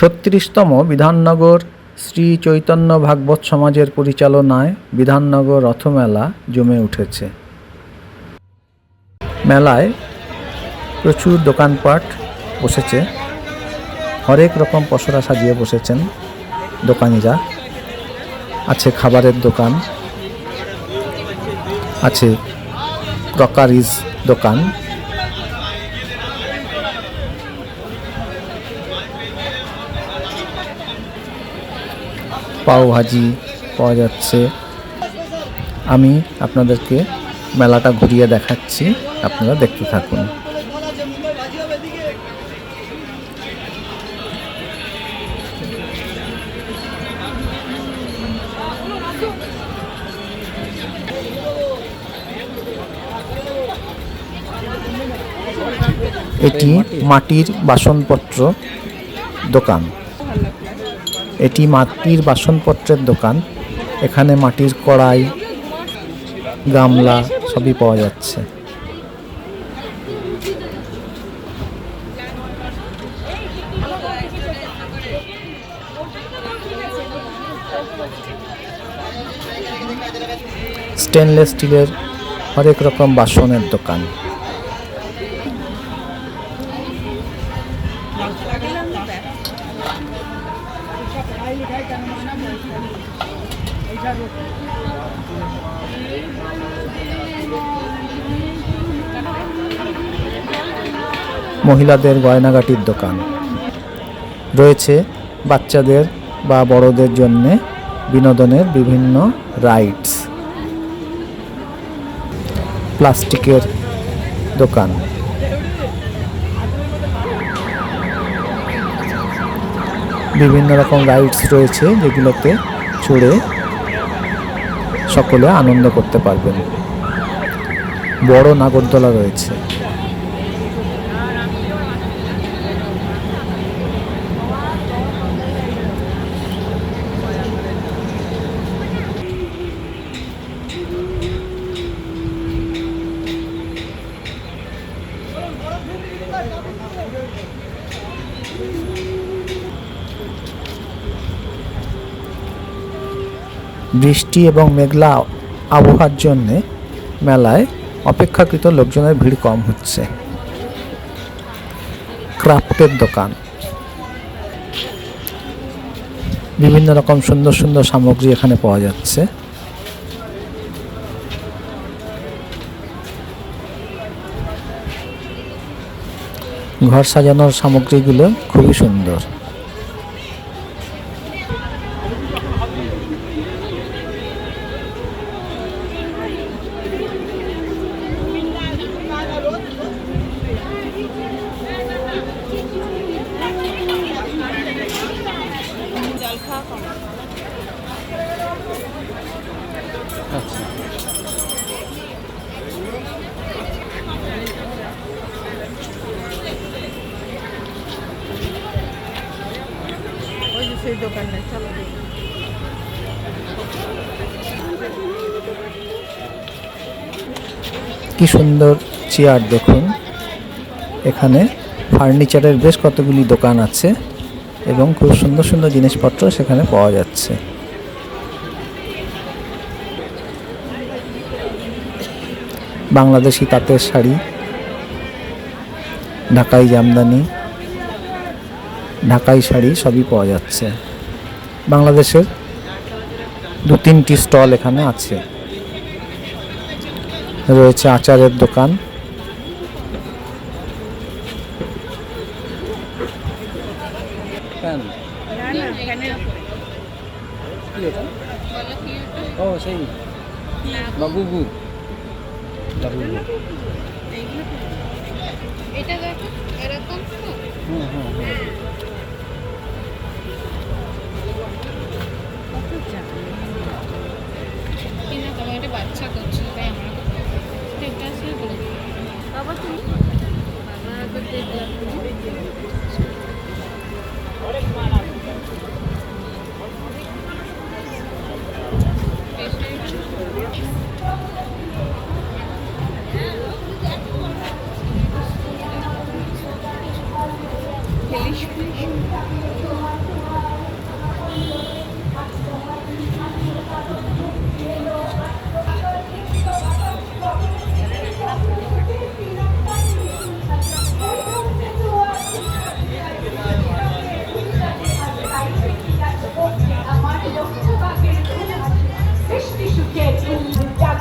ছত্রিশতম বিধাননগর শ্রী চৈতন্য ভাগবত সমাজের পরিচালনায় বিধাননগর রথমেলা জমে উঠেছে। মেলায় প্রচুর দোকানপাট বসেছে। হরেক রকম পসরা সাজিয়ে বসেছেন দোকানিরা। আছে খাবারের দোকান, আছে ক্রকারিজ দোকান। পাও ভাজি পাওয়া যাচ্ছে। আমি আপনাদেরকে মেলাটা ঘুরিয়ে দেখাচ্ছি। আপনারা দেখতে থাকুন। এটি মাটির বাসনপত্র দোকান। এটি মাটির বাসনপত্রের দোকান। এখানে মাটির কড়াই, গামলা সবই পাওয়া যাচ্ছে। স্টেনলেস স্টিলের হরেক রকম বাসনের দোকান। মহিলাদের গয়নাগাটির দোকান। রয়েছে বাচ্চাদের বা বড়দের জন্য বিনোদনের বিভিন্ন রাইডস প্লাস্টিকের দোকান। বিভিন্ন রকম রাইডস রয়েছে যেগুলোতে চড়ে সকলে আনন্দ করতে পারবেন। বড় নাগরদোলা রয়েছে। বৃষ্টি এবং মেঘলা আবহাওয়ার জন্যে মেলায় অপেক্ষাকৃত লোকজনের ভিড় কম হচ্ছে। ক্রাফটের দোকান। বিভিন্ন রকম সুন্দর সুন্দর সামগ্রী এখানে পাওয়া যাচ্ছে। ঘর সাজানোর সামগ্রীগুলো খুবই সুন্দর। সেই দোকানটা চলো। কি সুন্দর চেয়ার দেখুন। এখানে ফার্নিচারের বেশ কতগুলি দোকান আছে এবং খুব সুন্দর সুন্দর জিনিসপত্র সেখানে পাওয়া যাচ্ছে। বাংলাদেশি তাঁতের শাড়ি, ঢাকাই জামদানি ঢাকাই শাড়ি সবই পাওয়া যাচ্ছে। বাংলাদেশের দু তিনটি স্টল এখানে আছে। রয়েছে আচারের দোকান। ও সেই। বাবুবু বাবুবু এটা দেখো এরকম হুম হুম হুম বাবা তুমি? বাবা তো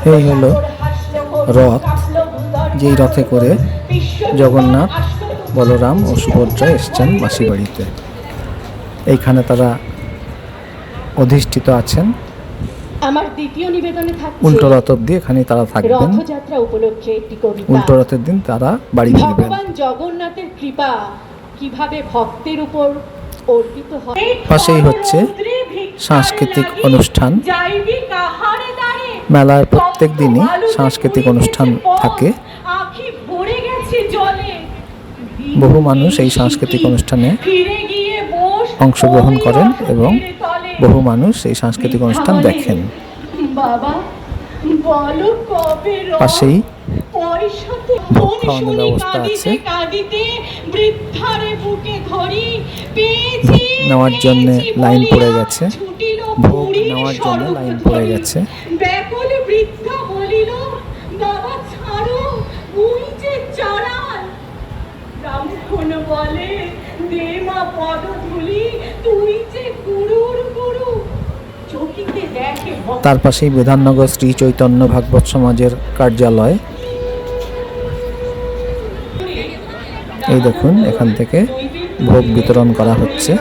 এই হলো রথ যেই রথে করে জগন্নাথ বলরাম ও সুভদ্রা এসছেন মাসি বাড়িতে এইখানে তারা অধিষ্ঠিত আছেন। আমার দ্বিতীয় নিবেদনে থাকছে উল্টো রথ অব্দি এখানে তারা থাকবেন। রথযাত্রা উপলক্ষে একটি কবিতা। উল্টো রথের দিন তারা বাড়ি ফিরবেন। ভগবান জগন্নাথের কৃপা কীভাবে ভক্তের উপর অর্পিত হয়। পাশেই হচ্ছে সাংস্কৃতিক অনুষ্ঠান। যাইবি কাহারে মেলার প্রত্যেক দিনই সাংস্কৃতিক অনুষ্ঠান থাকে বহু মানুষ এই সাংস্কৃতিক অনুষ্ঠানে অংশগ্রহণ করেন এবং বহু মানুষ এই সাংস্কৃতিক অনুষ্ঠান দেখেন? পাশেই ভোগ খাওয়ানোর ব্যবস্থা আছে। নেওয়ার জন্যে লাইন পড়ে গেছে। ভোগ নেওয়ার জন্য লাইন পড়ে। গেছে। বলিল, বাবা, ছাড়ো যে ব্রাহ্মণ বলে, দে মা তুই যে গুরুর গুরু। তার পাশেই বিধাননগর শ্রী চৈতন্য ভাগবত সমাজের কার্যালয়। এই দেখুন, এখান থেকে ভোগ বিতরণ করা হচ্ছে।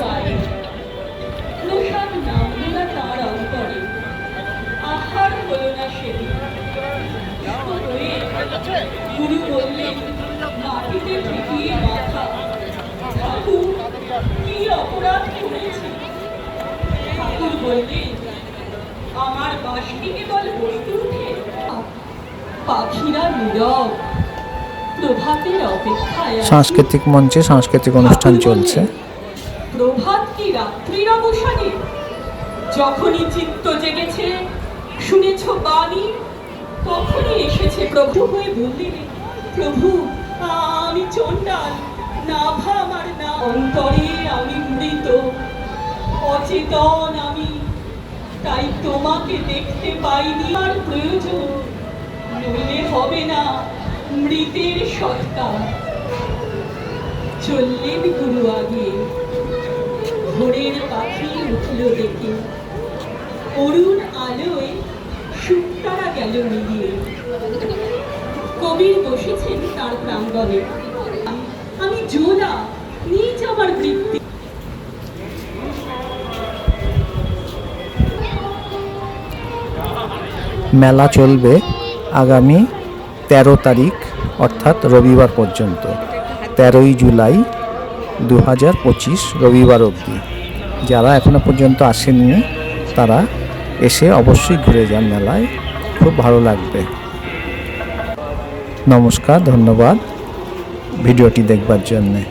ঠাকুর আমার বাঁশি কেবল বৈকুণ্ঠে পাখিরা নীরব প্রভাতের অপেক্ষায় সাংস্কৃতিক মঞ্চে সাংস্কৃতিক অনুষ্ঠান চলছে। প্রভাত কি রাত্রির অবসানে? যখনই চিত্ত জেগেছে শুনেছ বাণী তখনই এসেছে প্রভু হয়ে বললেন প্রভু আমি চণ্ডাল নাভা আমার না অন্তরে আমি মৃত অচেতন আমি। তাই তোমাকে দেখতে পাইনি। আর প্রয়োজন নইলে হবে না মৃতের সৎকার চললেন গুরু আগে। ভোরের পাখি উঠল দেখে। অরুণ আলোয় শুকতারা গেল মিলিয়ে। কবির বসেছেন তার প্রাঙ্গণে। আমি জোলা, নিজ আমার বৃত্তি। মেলা চলবে আগামী তেরো তারিখ, অর্থাৎ রবিবার পর্যন্ত। তেরোই জুলাই দু হাজার পঁচিশ রবিবার অবধি। যারা এখনও পর্যন্ত আসেননি তারা এসে অবশ্যই ঘুরে যান মেলায়। খুব ভালো লাগবে। নমস্কার, ধন্যবাদ। ভিডিওটি দেখবার জন্যে।